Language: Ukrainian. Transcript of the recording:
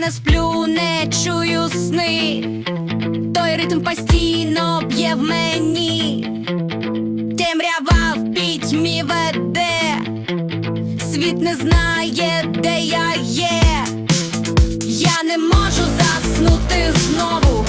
Не сплю, не чую сни, той ритм постійно б'є в мені, темрява в пітьмі веде, світ не знає, де я є. Я не можу заснути знову,